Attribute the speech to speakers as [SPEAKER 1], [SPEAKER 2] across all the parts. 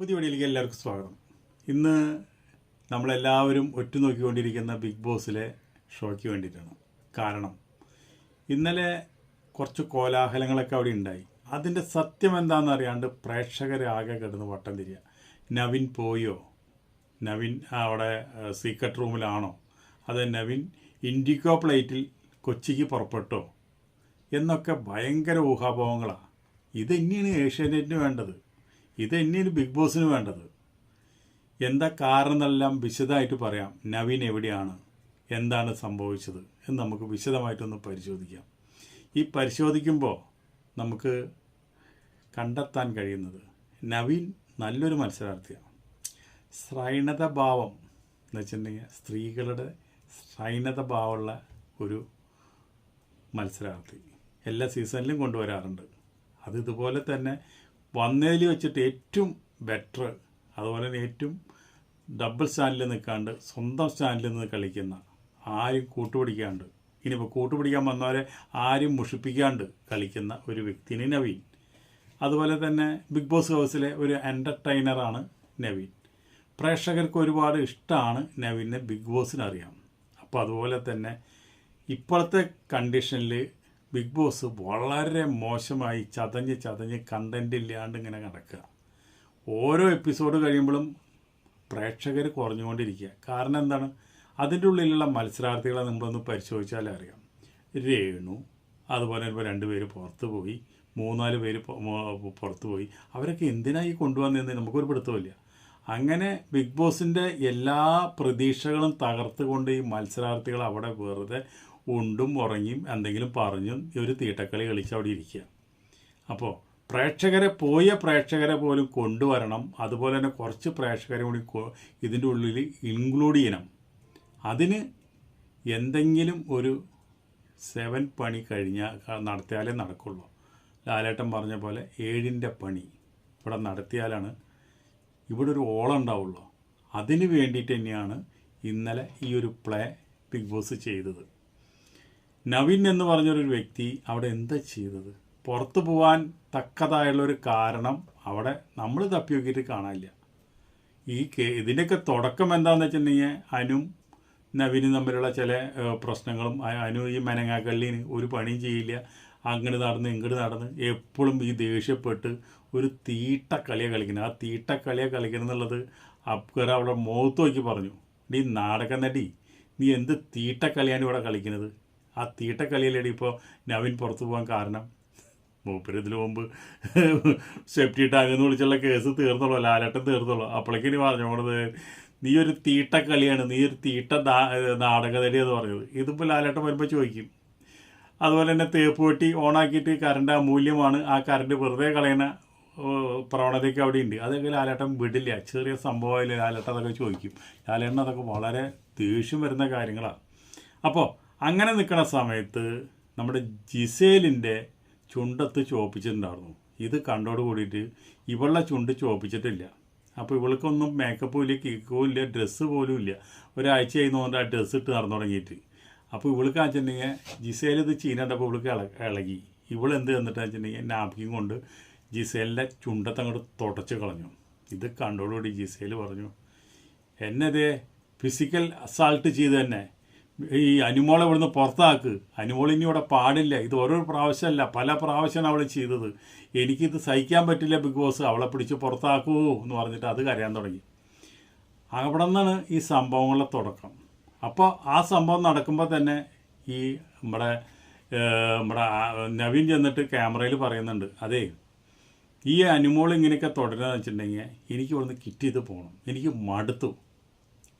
[SPEAKER 1] പുതിയ വീഡിയോയിലേക്ക് എല്ലാവർക്കും സ്വാഗതം. ഇന്ന് നമ്മളെല്ലാവരും ഒറ്റുനോക്കിക്കൊണ്ടിരിക്കുന്ന ബിഗ് ബോസിലെ ഷോയ്ക്ക് വേണ്ടിയിട്ടാണ്. കാരണം ഇന്നലെ കുറച്ച് കോലാഹലങ്ങളൊക്കെ അവിടെ ഉണ്ടായി. അതിന്റെ സത്യം എന്താണെന്ന് അറിയാണ്ട് പ്രേക്ഷകരാകെ കിടന്ന് വട്ടം തിരിയുക നവിൻ പോയോ? നവിൻ അവിടെ സീക്രട്ട് റൂമിലാണോ അത് നവിൻ ഇൻഡിക്കോ പ്ലേറ്റിൽ കൊച്ചിക്ക് പുറപ്പെട്ടോ? എന്നൊക്കെ ഭയങ്കര ഊഹാപോഹങ്ങളാണ് ഇത് ഏഷ്യാനെറ്റിന് വേണ്ടത്? ഇത് ഇനിയൊരു ബിഗ് ബോസിന് വേണ്ടത്. എന്താ കാരണമെന്നെല്ലാം വിശദമായിട്ട് പറയാം. നവീൻ എവിടെയാണ്? എന്താണ് സംഭവിച്ചത്? എന്ന് നമുക്ക് വിശദമായിട്ടൊന്ന് പരിശോധിക്കാം. ഈ പരിശോധിക്കുമ്പോൾ നമുക്ക് കണ്ടെത്താൻ കഴിയുന്നത് നവീൻ നല്ലൊരു മത്സരാർത്ഥിയാണ്. ശ്രൈണത ഭാവം എന്ന് വെച്ചിട്ടുണ്ടെങ്കിൽ സ്ത്രീകളുടെ ശ്രൈണത ഭാവമുള്ള ഒരു മത്സരാർത്ഥി എല്ലാ സീസണിലും കൊണ്ടുവരാറുണ്ട്. അത് ഇതുപോലെ തന്നെ വന്നതിൽ വെച്ചിട്ട് ഏറ്റവും ബെറ്റർ അതുപോലെ തന്നെ ഏറ്റവും ഡബിൾ സ്റ്റാൻഡിൽ നിൽക്കാണ്ട് സ്വന്തം സ്റ്റാൻഡിൽ നിന്ന് കളിക്കുന്ന ആരും കൂട്ടുപിടിക്കാണ്ട്. ഇനിയിപ്പോൾ കൂട്ടുപിടിക്കാൻ വന്നവരെ ആരും മുഷിപ്പിക്കാണ്ട് കളിക്കുന്ന ഒരു വ്യക്തിന് നവീൻ. അതുപോലെ തന്നെ ബിഗ് ബോസ് ഹൗസിലെ ഒരു എന്റർടൈനറാണ് നവീൻ. പ്രേക്ഷകർക്ക് ഒരുപാട് ഇഷ്ടമാണ് നവീനെ ബിഗ് ബോസിനറിയാം അപ്പോൾ അതുപോലെ തന്നെ ഇപ്പോഴത്തെ കണ്ടീഷനിൽ ബിഗ് ബോസ് വളരെ മോശമായി ചതഞ്ഞ് ചതഞ്ഞ് കണ്ടന്റ് ഇല്ലാണ്ട് ഇങ്ങനെ നടക്കുക. ഓരോ എപ്പിസോഡ് കഴിയുമ്പോഴും പ്രേക്ഷകർ കുറഞ്ഞുകൊണ്ടിരിക്കുക. കാരണം എന്താണ്? അതിന്റെ ഉള്ളിലുള്ള മത്സരാർത്ഥികളെ നമ്മളൊന്ന് പരിശോധിച്ചാലേ അറിയാം. രേണു അതുപോലെ ഇപ്പോൾ രണ്ട് പേര് പുറത്ത് പോയി മൂന്നാൽ പേര് പുറത്തു പോയി. അവരൊക്കെ എന്തിനായി കൊണ്ടുവന്നതെന്ന് നമുക്കൊരു പിടുത്തമില്ല അങ്ങനെ ബിഗ് ബോസിന്റെ എല്ലാ പ്രതീക്ഷകളും തകർത്തുകൊണ്ട് ഈ മത്സരാർത്ഥികൾ അവിടെ വെറുതെ ഉണ്ടും ഉറങ്ങിയും എന്തെങ്കിലും പറഞ്ഞും ഒരു തീട്ടക്കളി കളിച്ച് അവിടെ ഇരിക്കുക. അപ്പോൾ പ്രേക്ഷകരെ പോയ പ്രേക്ഷകരെ പോലും കൊണ്ടുവരണം. അതുപോലെ തന്നെ കുറച്ച് പ്രേക്ഷകരെ കൂടി ഇതിന്റെ ഉള്ളിൽ ഇൻക്ലൂഡ് ചെയ്യണം. അതിന് എന്തെങ്കിലും ഒരു സെവൻ പണി കഴിഞ്ഞാൽ നടത്തിയാലേ നടക്കുള്ളൂ. ലാലേട്ടൻ പറഞ്ഞ പോലെ ഏഴിന്റെ പണി ഇവിടെ നടത്തിയാലാണ് ഇവിടെ ഒരു ഓളം ഉണ്ടാവുള്ളൂ. അതിന് വേണ്ടിയിട്ട് തന്നെയാണ് ഇന്നലെ ഈ ഒരു പ്ലേ ബിഗ് ബോസ് ചെയ്തത്. നവീൻ എന്ന് പറഞ്ഞൊരു വ്യക്തി അവിടെ എന്താ ചെയ്തത്? പുറത്തു പോകാൻ തക്കതായുള്ള ഒരു കാരണം അവിടെ നമ്മൾ തപ്പി നോക്കിയിട്ട് കാണാനില്ല. ഈ കേ ഇതിന്റെയൊക്കെ തുടക്കം എന്താണെന്ന് വെച്ചിട്ടുണ്ടെങ്കിൽ അനും നവീനും തമ്മിലുള്ള ചില പ്രശ്നങ്ങളും അനു ഈ മെനങ്ങാക്കള്ളിന് ഒരു പണിയും ചെയ്യില്ല. അങ്ങോട്ട് നടന്ന് ഇങ്ങോട്ട് നടന്ന് എപ്പോഴും ഈ ദേഷ്യപ്പെട്ട് ഒരു തീട്ട കളിയാണ് കളിക്കുന്നത്. ആ തീട്ട കളിക്കണം എന്നുള്ളത് അബ്കർ അവിടെ മുഖത്ത് നോക്കി പറഞ്ഞു. നീ നാടകം നടി. നീ എന്ത് തീട്ട കളിയാണ് ഇവിടെ കളിക്കുന്നത്? ആ തീട്ട കളിയിലടി ഇപ്പോൾ നവീൻ പുറത്തു പോകാൻ കാരണം? മൂപ്പര് ഇതിനു മുമ്പ് സേഫ്റ്റി ടാങ്ക് എന്ന് വിളിച്ചുള്ള കേസ് തീർന്നുള്ളൂ ലാലട്ടം തീർന്നുള്ളൂ അപ്പോഴേക്കിനി പറഞ്ഞോണത് നീ ഒരു തീട്ട കളിയാണ് നീ ഒരു തീട്ട നാടകതടി എന്ന് പറഞ്ഞത് ഇതിപ്പോൾ ലാലട്ടം വരുമ്പോൾ ചോദിക്കും. അതുപോലെ തന്നെ തേപ്പ് വെട്ടി ഓണാക്കിയിട്ട് കറണ്ട് അമൂല്യമാണ് ആ കറണ്ട് വെറുതെ കളയുന്ന പ്രവണതയൊക്കെ അവിടെ ഉണ്ട് അതൊക്കെ ലാലേട്ടൻ വിടില്ല. ചെറിയ സംഭവമായില്ല ലാലേട്ടൻ അതൊക്കെ ചോദിക്കും. ലാലേട്ടൻ അതൊക്കെ വളരെ ദേഷ്യം വരുന്ന കാര്യങ്ങളാണ് അപ്പോൾ അങ്ങനെ നിൽക്കുന്ന സമയത്ത് നമ്മുടെ ജിസേലിന്റെ ചുണ്ടത്ത് ചോപ്പിച്ചിട്ടുണ്ടായിരുന്നു ഇത് കണ്ടോട് കൂടിയിട്ട് ഇവളുടെ ചുണ്ട് ചോപ്പിച്ചിട്ടില്ല അപ്പോൾ ഇവൾക്കൊന്നും മേക്കപ്പും ഇല്ല കിക്കും ഇല്ല ഡ്രസ്സ് പോലും ഇല്ല. ഒരാഴ്ച നോണ്ട് ആ ഡ്രസ്സ് ഇട്ട് നടന്നു തുടങ്ങിയിട്ട്. അപ്പോൾ ഇവൾക്ക് വെച്ചിട്ടുണ്ടെങ്കിൽ ജിസേൽ ഇത് ചീനണ്ടപ്പോൾ ഇവൾക്ക് ഇള ഇളകി. ഇവൾ എന്ത് തന്നിട്ട് വെച്ചിട്ടുണ്ടെങ്കിൽ നാപ്കിൻ കൊണ്ട് ജിസേലിന്റെ ചുണ്ടത്ത് അങ്ങോട്ട് തുടച്ച് കളഞ്ഞു. ഇത് കണ്ടോടുകൂടി ജിസേൽ പറഞ്ഞു എന്നത് ഫിസിക്കൽ അസാൾട്ട് ചെയ്ത് തന്നെ ഈ അനുമോളെ ഇവിടുന്ന് പുറത്താക്ക്. അനുമോൾ ഇനി ഇവിടെ പാടില്ല. ഇത് ഓരോ പ്രാവശ്യമല്ല. പല പ്രാവശ്യമാണ് അവൾ ചെയ്തത്. എനിക്കിത് സഹിക്കാൻ പറ്റില്ല ബിഗ് ബോസ്. അവളെ പിടിച്ച് പുറത്താക്കൂ എന്ന് പറഞ്ഞിട്ട് അത് കരയാൻ തുടങ്ങി. അവിടെ നിന്നാണ് ഈ സംഭവങ്ങളുടെ തുടക്കം. അപ്പോൾ ആ സംഭവം നടക്കുമ്പോൾ തന്നെ ഈ നമ്മുടെ നമ്മുടെ നവീൻ ചെന്നിട്ട് ക്യാമറയിൽ പറയുന്നുണ്ട്. അതേ ഈ അനുമോൾ ഇങ്ങനെയൊക്കെ തുടരുന്നത് വെച്ചിട്ടുണ്ടെങ്കിൽ എനിക്ക് ഇവിടുന്ന് കിറ്റ് ചെയ്ത് പോകണം എനിക്ക് മടുത്തു.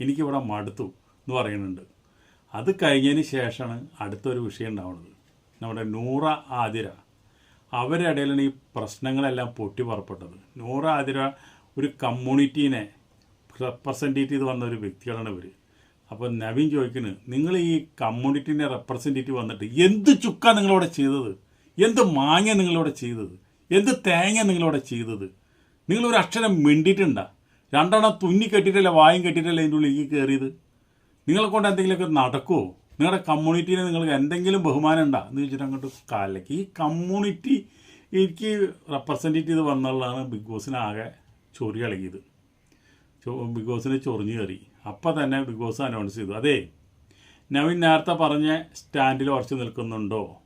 [SPEAKER 1] എനിക്കിവിടെ മടുത്തു എന്ന് പറയുന്നുണ്ട്. അത് കഴിഞ്ഞതിന് ശേഷമാണ് അടുത്തൊരു വിഷയം ഉണ്ടാവുന്നത്. നമ്മുടെ നൂറ ആതിര. അവരുടെ ഇടയിലാണ് ഈ പ്രശ്നങ്ങളെല്ലാം പൊട്ടി പുറപ്പെട്ടത് നൂറ ആതിര ഒരു കമ്മ്യൂണിറ്റീനെ റെപ്രസെന്റേറ്റ് ചെയ്ത് വന്ന ഒരു വ്യക്തികളാണ് ഇവർ അപ്പോൾ നവീൻ ചോദിക്കുന്നത് നിങ്ങൾ ഈ കമ്മ്യൂണിറ്റീനെ റെപ്രസെന്റേറ്റീവ് വന്നിട്ട് എന്ത് ചുക്ക നിങ്ങളിവിടെ ചെയ്തത്? എന്ത് മാങ്ങ നിങ്ങളിവിടെ ചെയ്തത്? എന്ത് തേങ്ങ നിങ്ങളിവിടെ ചെയ്തത്? നിങ്ങളൊരു അക്ഷരം മിണ്ടിയിട്ടുണ്ടാ? രണ്ടെണ്ണം തുന്നി കെട്ടിയിട്ടല്ല വായും കെട്ടിയിട്ടല്ല ഇതിന്റെ ഉള്ളിലേക്ക് കയറിയത്? നിങ്ങളെ കൊണ്ട് എന്തെങ്കിലുമൊക്കെ നടക്കുമോ നിങ്ങളുടെ കമ്മ്യൂണിറ്റീനെ നിങ്ങൾക്ക് എന്തെങ്കിലും ബഹുമാനം ഉണ്ടോ? എന്ന് ചോദിച്ചിട്ട് അങ്ങോട്ട് കാലിലേക്ക്. ഈ കമ്മ്യൂണിറ്റി എനിക്ക് റെപ്രസെന്റേറ്റ് ചെയ്ത് വന്നുള്ളതാണ് ബിഗ് ബോസിനെ ആകെ ചൊറി ഇളകിയത്. ചൊ- ബിഗ് ബോസിനെ ചൊറിഞ്ഞു കയറി. അപ്പം തന്നെ ബിഗ് ബോസ് അനൗൺസ് ചെയ്തു. അതെ നവീൻ നേരത്തെ പറഞ്ഞ സ്റ്റാൻഡിൽ ഉറച്ചു നിൽക്കുന്നുണ്ടോ?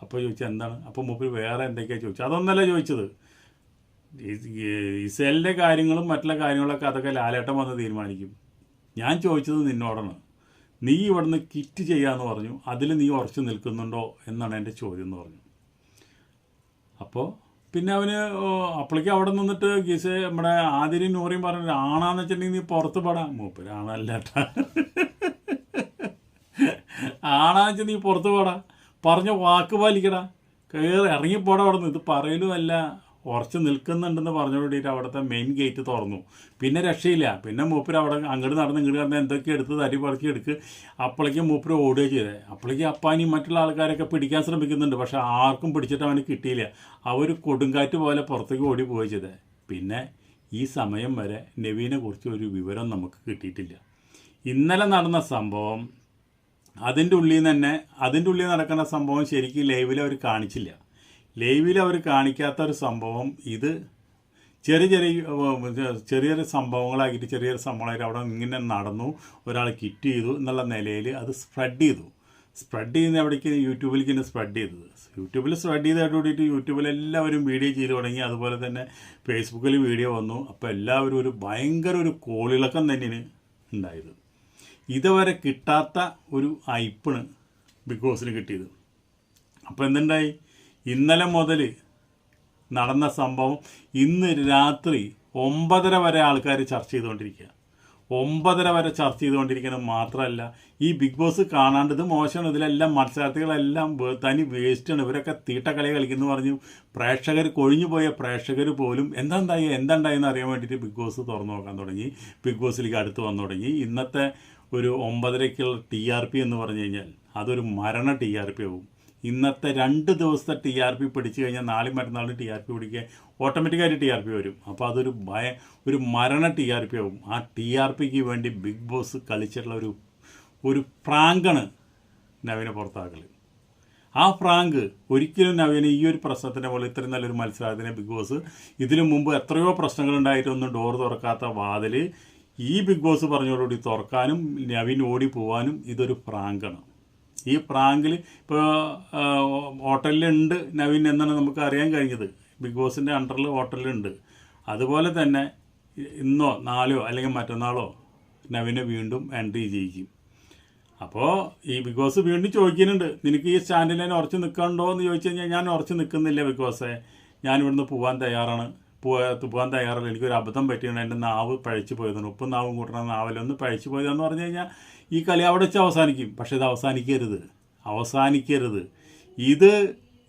[SPEAKER 1] അപ്പോൾ ചോദിച്ചത് എന്താണ്? അപ്പോൾ മൂപ്പര് വേറെ എന്തൊക്കെയാണ് ചോദിച്ചത്? അതൊന്നല്ല ചോദിച്ചത്. ഇസേലിന്റെ കാര്യങ്ങളും മറ്റുള്ള കാര്യങ്ങളൊക്കെ അതൊക്കെ ലാലേട്ടം വന്ന് തീരുമാനിക്കും. ഞാൻ ചോദിച്ചത് നിന്നോടാണ്. നീ ഇവിടുന്ന് കിറ്റ് ചെയ്യാന്ന് പറഞ്ഞു. അതിൽ നീ ഉറച്ചു നിൽക്കുന്നുണ്ടോ എന്നാണ് എന്റെ ചോദ്യം എന്ന് പറഞ്ഞു. അപ്പോൾ പിന്നെ അവന് അപ്പളിക്ക് അവിടെ നിന്നിട്ട് ഗീസ് നമ്മുടെ ആതിരിയും നൂറിയും പറഞ്ഞു ആണാന്ന് വെച്ചിട്ടുണ്ടെങ്കിൽ നീ പുറത്ത് പാടാം. മൂപ്പര് ആണല്ലേട്ട ആണാന്ന് വെച്ചാൽ നീ പുറത്ത് പാടാ. പറഞ്ഞ വാക്ക് പാലിക്കടാ. കയറി ഇറങ്ങിപ്പോടാ അവിടെ നിന്ന് ഇത് പറയലും അല്ല ഉറച്ച് നിൽക്കുന്നുണ്ടെന്ന് പറഞ്ഞു വേണ്ടിയിട്ട് അവിടുത്തെ മെയിൻ ഗേറ്റ് തുറന്നു. പിന്നെ രക്ഷയില്ല. പിന്നെ മൂപ്പര് അവിടെ അങ്ങോട്ട് നടന്ന് ഇങ്ങോട്ട് നടന്ന് എന്തൊക്കെ എടുത്ത് തരി പറക്കി എടുക്കുക അപ്പോഴേക്കും മൂപ്പര് ഓടുക ചെയ്തത് അപ്പോഴേക്കും അപ്പാനി മറ്റുള്ള ആൾക്കാരൊക്കെ പിടിക്കാൻ ശ്രമിക്കുന്നുണ്ട്. പക്ഷെ ആർക്കും പിടിച്ചിട്ട് അവന് കിട്ടിയില്ല. അവർ കൊടുങ്കാറ്റ് പോലെ പുറത്തേക്ക് ഓടി പോവുക ചെയ്തത് പിന്നെ ഈ സമയം വരെ നവീനെ കുറിച്ച് ഒരു വിവരം നമുക്ക് കിട്ടിയിട്ടില്ല. ഇന്നലെ നടന്ന സംഭവം അതിന്റെ ഉള്ളിൽ നിന്ന് തന്നെ അതിന്റെ ഉള്ളിൽ നടക്കുന്ന സംഭവം ശരിക്കും ലൈവിൽ അവർ കാണിച്ചില്ല. ലൈവിൽ അവർ കാണിക്കാത്ത ഒരു സംഭവം ഇത് ചെറിയ ചെറിയ ചെറിയ ചെറിയ സംഭവങ്ങളാക്കിയിട്ട് ചെറിയ ചെറിയ സംഭവങ്ങളായിട്ട് അവിടെ ഇങ്ങനെ നടന്നു ഒരാൾ കിറ്റ് ചെയ്തു എന്നുള്ള നിലയിൽ അത് സ്പ്രെഡ് ചെയ്തു. സ്പ്രെഡ് ചെയ്യുന്ന എവിടേക്ക്? യൂട്യൂബിലേക്ക് തന്നെ സ്പ്രെഡ് ചെയ്തത്. യൂട്യൂബിൽ സ്പ്രെഡ് ചെയ്തതായിട്ട് കൂടിയിട്ട് യൂട്യൂബിൽ എല്ലാവരും വീഡിയോ ചെയ്തു തുടങ്ങി. അതുപോലെ തന്നെ ഫേസ്ബുക്കിൽ വീഡിയോ വന്നു. അപ്പോൾ എല്ലാവരും ഒരു ഭയങ്കര ഒരു കോളിളക്കം തന്നെയാണ് ഉണ്ടായത്. ഇതുവരെ കിട്ടാത്ത ഒരു ഐപ്പിണ് ബിഗ് ബോസിന് കിട്ടിയത്. അപ്പോൾ എന്തുണ്ടായി? ഇന്നലെ മുതൽ നടന്ന സംഭവം ഇന്ന് രാത്രി ഒമ്പതര വരെ ആൾക്കാർ ചർച്ച ചെയ്തുകൊണ്ടിരിക്കുക ഒമ്പതര വരെ ചർച്ച ചെയ്തുകൊണ്ടിരിക്കുന്നത് മാത്രമല്ല ഈ ബിഗ് ബോസ് കാണാണ്ടത് മോശമാണ്. ഇതിലെല്ലാം മത്സരാർത്ഥികളെല്ലാം തനി വേസ്റ്റാണ് ഇവരൊക്കെ തീട്ടക്കളി കളിക്കുന്നു പറഞ്ഞു. പ്രേക്ഷകർ കൊഴിഞ്ഞു പോയ പ്രേക്ഷകർ പോലും എന്താണ്ടായി എന്താണ്ടായെന്ന് അറിയാൻ വേണ്ടിയിട്ട് ബിഗ് ബോസ് തുറന്നു നോക്കാൻ തുടങ്ങി. ബിഗ് ബോസിലേക്ക് അടുത്ത് വന്നു തുടങ്ങി. ഇന്നത്തെ ഒരു ഒമ്പതരയ്ക്കുള്ള ടി ആർ പി എന്ന് പറഞ്ഞു കഴിഞ്ഞാൽ അതൊരു മരണ ടി ആർ പി ആവും. ഇന്നത്തെ രണ്ട് ദിവസത്തെ ടി ആർ പി പിടിച്ചു കഴിഞ്ഞാൽ നാളെ മറ്റന്നാളും ടി ആർ പി പിടിക്കുക ഓട്ടോമാറ്റിക്കായിട്ട് ടി ആർ പി വരും. അപ്പോൾ അതൊരു ഭയ ഒരു മരണ ടി ആർ പി ആവും. ആ ടി ആർ പിക്ക് വേണ്ടി ബിഗ് ബോസ് കളിച്ചിട്ടുള്ള ഒരു ഒരു പ്രാങ്കാണ് നവീനെ പുറത്താക്കൽ ആ ഫ്രാങ്ക് ഒരിക്കലും നവീന ഈ ഒരു പ്രശ്നത്തിനെ പോലെ ഇത്രയും നല്ലൊരു മത്സരത്തിനെ ബിഗ് ബോസ് ഇതിനു മുമ്പ് എത്രയോ പ്രശ്നങ്ങളുണ്ടായിട്ടൊന്നും ഡോർ തുറക്കാത്ത വാതിൽ ഈ ബിഗ് ബോസ് പറഞ്ഞതോടുകൂടി തുറക്കാനും നവീൻ ഓടി പോകാനും ഇതൊരു ഫ്രാങ്കാണ് ഈ പ്രാങ്കിൽ ഇപ്പോൾ ഹോട്ടലിലുണ്ട് നവീൻ എന്നാണ് നമുക്ക് അറിയാൻ കഴിഞ്ഞത്. ബിഗ് ബോസിന്റെ അണ്ടറിൽ ഹോട്ടലിലുണ്ട്. അതുപോലെ തന്നെ ഇന്നോ നാളോ അല്ലെങ്കിൽ മറ്റന്നാളോ നവീനെ വീണ്ടും എൻട്രി ചെയ്യിക്കും. അപ്പോൾ ഈ ബിഗ് ബോസ് വീണ്ടും ചോദിക്കുന്നുണ്ട് നിനക്ക് ഈ സ്റ്റാൻഡിൽ തന്നെ ഉറച്ച് നിൽക്കണ്ടോ? എന്ന് ചോദിച്ചു കഴിഞ്ഞാൽ ഞാൻ ഉറച്ച് നിൽക്കുന്നില്ല ബിഗ് ബോസേ. ഞാൻ ഇവിടുന്ന് പോകാൻ തയ്യാറാണ്. പോകാൻ തയ്യാറല്ല. എനിക്കൊരു അബദ്ധം പറ്റിയാണ് എന്റെ നാവ് പഴച്ചു പോയതാണ്. ഉപ്പും നാവും കൂട്ടണ നാവിലൊന്ന് പഴച്ചു പോയതെന്ന് പറഞ്ഞു കഴിഞ്ഞാൽ ഈ കളി അവിടെ വെച്ച് അവസാനിക്കും. പക്ഷെ ഇത് അവസാനിക്കരുത്. അവസാനിക്കരുത്. ഇത്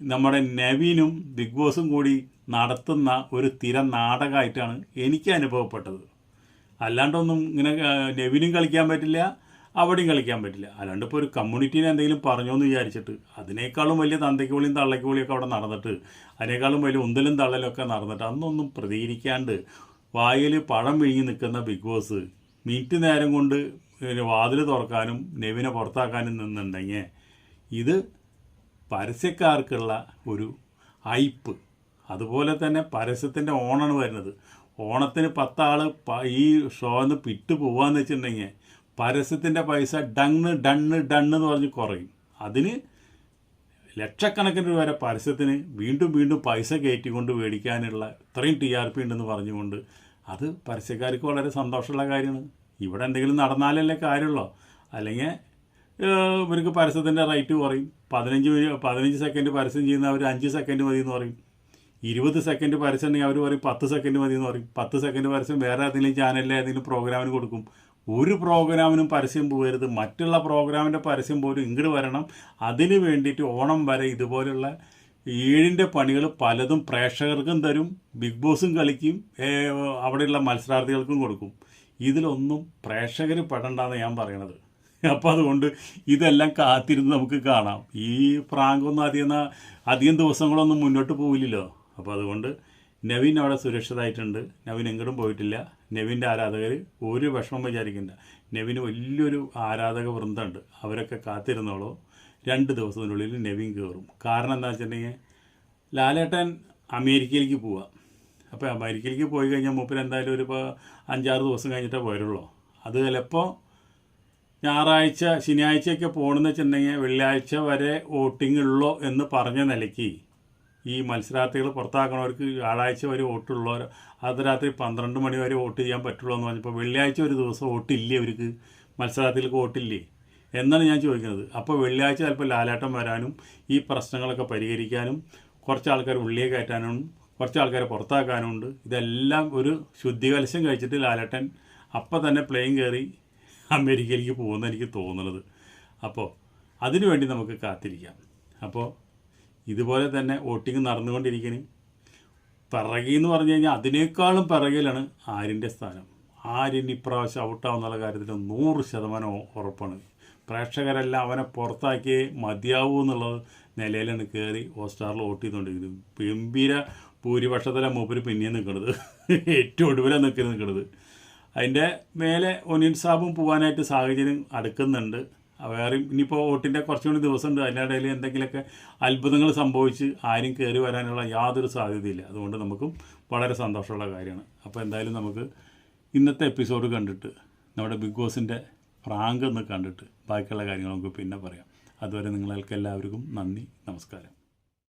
[SPEAKER 1] നമ്മുടെ നവീനും ബിഗ് ബോസും കൂടി നടത്തുന്ന ഒരു തിര നാടകമായിട്ടാണ് എനിക്ക് അനുഭവപ്പെട്ടത്. അല്ലാണ്ടൊന്നും ഇങ്ങനെ നവീനും കളിക്കാൻ പറ്റില്ല അവിടെയും കളിക്കാൻ പറ്റില്ല. അല്ലാണ്ട് ഇപ്പോൾ ഒരു കമ്മ്യൂണിറ്റിനെ എന്തെങ്കിലും പറഞ്ഞോ എന്ന് വിചാരിച്ചിട്ട് അതിനേക്കാളും വലിയ തന്തയ്ക്ക് വിളിയും തള്ളയ്ക്ക് വിളിയൊക്കെ അവിടെ നടന്നിട്ട് അതിനേക്കാളും വലിയ ഉന്തലും തള്ളലൊക്കെ നടന്നിട്ട് അന്നൊന്നും പ്രതികരിക്കാണ്ട് വായിൽ പഴം വിഴുങ്ങി നിൽക്കുന്ന ബിഗ് ബോസ് മിനിറ്റ് നേരം കൊണ്ട് വാതിൽ തുറക്കാനും നെവിനെ പുറത്താക്കാനും നിന്നുണ്ടെങ്കിൽ ഇത് പരസ്യക്കാർക്കുള്ള ഒരു ഐപ്പ് അതുപോലെ തന്നെ പരസ്യത്തിന്റെ ഓണാണ് വരുന്നത്. ഓണത്തിന് പത്താൾ ഈ ഷോന്ന് പിട്ട് പോവാന്ന് വെച്ചിട്ടുണ്ടെങ്കിൽ പരസ്യത്തിന്റെ പൈസ ഡണ്ണ് ഡണ്ണ് ഡണ്ണ് എന്ന് പറഞ്ഞ് കുറയും. അതിന് ലക്ഷക്കണക്കിന് രൂപ വരെ പരസ്യത്തിന് വീണ്ടും വീണ്ടും പൈസ കയറ്റിക്കൊണ്ട് മേടിക്കാനുള്ള ഇത്രയും ടി ആർ പി ഉണ്ടെന്ന് പറഞ്ഞുകൊണ്ട് അത് പരസ്യക്കാർക്ക് വളരെ സന്തോഷമുള്ള കാര്യമാണ്. ഇവിടെ എന്തെങ്കിലും നടന്നാലല്ലേ കാര്യമുള്ളോ? അല്ലെങ്കിൽ ഇവർക്ക് പരസ്യത്തിന്റെ റേറ്റ് കുറയും. പതിനഞ്ച് പതിനഞ്ച് സെക്കൻഡ് പരസ്യം ചെയ്യുന്ന അവർ അഞ്ച് സെക്കൻഡ് മതി എന്ന് പറയും. ഇരുപത് സെക്കൻഡ് പരസ്യം ഉണ്ടെങ്കിൽ അവർ പറയും പത്ത് സെക്കൻഡ് മതി എന്ന് പറയും. പത്ത് സെക്കൻഡ് പരസ്യം വേറെ ഏതെങ്കിലും ചാനലിലെ ഏതെങ്കിലും പ്രോഗ്രാമിന് കൊടുക്കും. ഒരു പ്രോഗ്രാമിനും പരസ്യം പോകരുത്. മറ്റുള്ള പ്രോഗ്രാമിന്റെ പരസ്യം പോലും ഇങ്ങോട്ട് വരണം. അതിന് വേണ്ടിയിട്ട് ഓണം വരെ ഇതുപോലുള്ള ഏഴിന്റെ പണികൾ പലതും പ്രേക്ഷകർക്കും തരും. ബിഗ് ബോസും കളിക്കും. അവിടെയുള്ള മത്സരാർത്ഥികൾക്കും കൊടുക്കും. ഇതിലൊന്നും പ്രേക്ഷകർ പെടണ്ടെന്ന് ഞാൻ പറയണത്. അപ്പോൾ അതുകൊണ്ട് ഇതെല്ലാം കാത്തിരുന്ന് നമുക്ക് കാണാം. ഈ പ്രാങ്കൊന്നും അധികം അധികം ദിവസങ്ങളൊന്നും മുന്നോട്ട് പോവില്ലല്ലോ. അപ്പോൾ അതുകൊണ്ട് നവീൻ അവിടെ സുരക്ഷിതമായിട്ടുണ്ട് നവീൻ എങ്ങോട്ടും പോയിട്ടില്ല. നവീന്റെ ആരാധകർ ഒരു വിഷമം വിചാരിക്കണ്ട. നവീന് വലിയൊരു ആരാധക വൃന്ദമുണ്ട് അവരൊക്കെ കാത്തിരുന്നോളൂ. രണ്ട് ദിവസത്തിനുള്ളിൽ നവീൻ കയറും കാരണം എന്താ വെച്ചിട്ടുണ്ടെങ്കിൽ ലാലേട്ടൻ അമേരിക്കയിലേക്ക് പോവാം. അപ്പോൾ അമേരിക്കയിലേക്ക് പോയി കഴിഞ്ഞാൽ മൂപ്പര് എന്തായാലും ഒരു ഇപ്പോൾ അഞ്ചാറ് ദിവസം കഴിഞ്ഞിട്ടേ പോരുള്ളൂ. അത് ചിലപ്പോൾ ഞായറാഴ്ച ശനിയാഴ്ചയൊക്കെ പോകണമെന്ന് വെച്ചിട്ടുണ്ടെങ്കിൽ വെള്ളിയാഴ്ച വരെ വോട്ടിംഗ് ഉള്ളോ എന്ന് പറഞ്ഞ നിലയ്ക്ക് ഈ മത്സരാർത്ഥികൾ പുറത്താക്കണവർക്ക് വ്യാഴാഴ്ച വരെ വോട്ടുള്ളവർ അർദ്ധരാത്രി പന്ത്രണ്ട് മണി വരെ വോട്ട് ചെയ്യാൻ പറ്റുള്ളൂ എന്ന് പറഞ്ഞപ്പോൾ വെള്ളിയാഴ്ച ഒരു ദിവസം വോട്ടില്ലേ അവർക്ക് മത്സരാർത്ഥികൾക്ക് വോട്ടില്ലേ? എന്നാണ് ഞാൻ ചോദിക്കുന്നത്. അപ്പോൾ വെള്ളിയാഴ്ച ചിലപ്പോൾ ലാലാട്ടം വരാനും ഈ പ്രശ്നങ്ങളൊക്കെ പരിഹരിക്കാനും കുറച്ച് ആൾക്കാർ ഉള്ളിയെ കയറ്റാനും കുറച്ച് ആൾക്കാരെ പുറത്താക്കാനുണ്ട്. ഇതെല്ലാം ഒരു ശുദ്ധികലശം കഴിച്ചിട്ട് ലാലട്ടൻ അപ്പം തന്നെ പ്ലെയിൻ കയറി അമേരിക്കയിലേക്ക് പോകുമെന്ന് എനിക്ക് തോന്നുന്നത് അപ്പോൾ അതിനുവേണ്ടി നമുക്ക് കാത്തിരിക്കാം. അപ്പോൾ ഇതുപോലെ തന്നെ വോട്ടിംഗ് നടന്നുകൊണ്ടിരിക്കുന്നു പിറകി എന്ന് പറഞ്ഞു കഴിഞ്ഞാൽ അതിനേക്കാളും പിറകിലാണ് ആര്യന്റെ സ്ഥാനം. ആര്യൻ ഇപ്രാവശ്യം ഔട്ടാവുന്നുള്ള കാര്യത്തിൽ നൂറ് ശതമാനം ഉറപ്പാണ്. പ്രേക്ഷകരെല്ലാം അവനെ പുറത്താക്കിയേ മതിയാവൂ എന്നുള്ളത് നിലയിലാണ് കയറി ഹോസ്റ്റാറിൽ വോട്ട് ചെയ്തുകൊണ്ടിരിക്കുന്നത്. ഗംഭീര ഭൂരിപക്ഷത്തിലാണ് മൂപ്പര് പിന്നെയും നിൽക്കുന്നത് ഏറ്റവും ഒടുവിലാണ് നിൽക്കുന്നത് നിൽക്കുന്നത് അതിന്റെ മേലെ ഒനിയൻ സാബും പോകാനായിട്ട് സാഹചര്യം അടുക്കുന്നുണ്ട്. വേറെ ഇനിയിപ്പോൾ വോട്ടിന്റെ കുറച്ചുകൂടി ദിവസമുണ്ട്. അതിന്റെ ഇടയിൽ എന്തെങ്കിലുമൊക്കെ അത്ഭുതങ്ങൾ സംഭവിച്ച് ആരും കയറി വരാനുള്ള യാതൊരു സാധ്യതയില്ല. അതുകൊണ്ട് നമുക്കും വളരെ സന്തോഷമുള്ള കാര്യമാണ്. അപ്പോൾ എന്തായാലും നമുക്ക് ഇന്നത്തെ എപ്പിസോഡ് കണ്ടിട്ട് നമ്മുടെ ബിഗ് ബോസിന്റെ പ്രാങ്ക് ഒന്ന് കണ്ടിട്ട് ബാക്കിയുള്ള കാര്യങ്ങൾ നമുക്ക് പിന്നെ പറയാം. അതുവരെ നിങ്ങൾക്ക് എല്ലാവർക്കും നന്ദി നമസ്കാരം.